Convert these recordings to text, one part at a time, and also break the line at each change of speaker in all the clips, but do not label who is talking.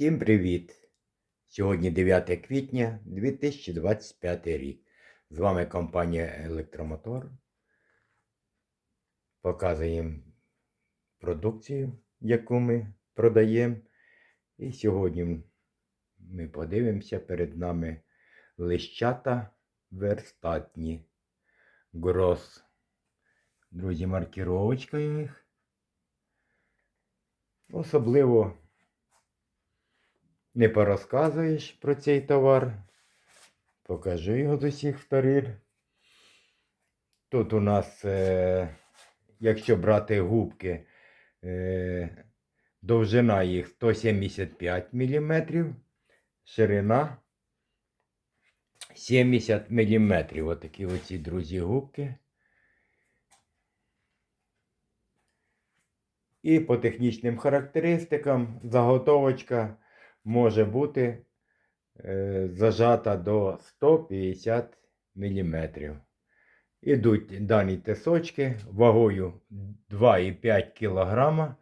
Всім привіт! Сьогодні 9 квітня 2025 рік. З вами компанія Електромотор. Показуємо продукцію, яку ми продаємо. І сьогодні ми подивимося перед нами лищата верстатні. Грос. Друзі, маркіровочка їх. Особливо не порозказуєш про цей товар. Покажу його з усіх сторін. Тут у нас, е, якщо брати губки, е, довжина їх 175 мм, ширина 70 мм. Отакі оці, друзі, губки. І по технічним характеристикам заготовочка може бути е, зажата до 150 мм. Ідуть дані тисочки вагою 2,5 кг.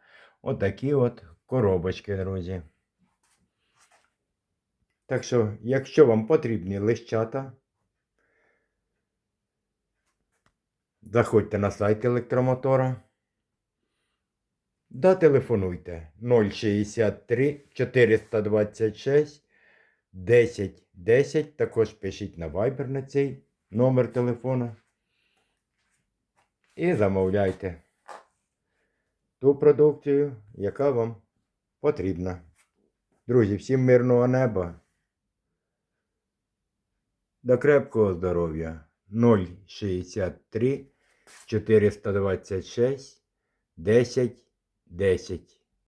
Отакі от коробочки, друзі. Так що, якщо вам потрібні лищата, заходьте на сайт електромотора. Да, телефонуйте 063 426 10 10. Також пишіть на Viber на цей номер телефона. І замовляйте ту продукцію, яка вам потрібна. Друзі, всім мирного неба. До крепкого здоров'я 063 426 10 10.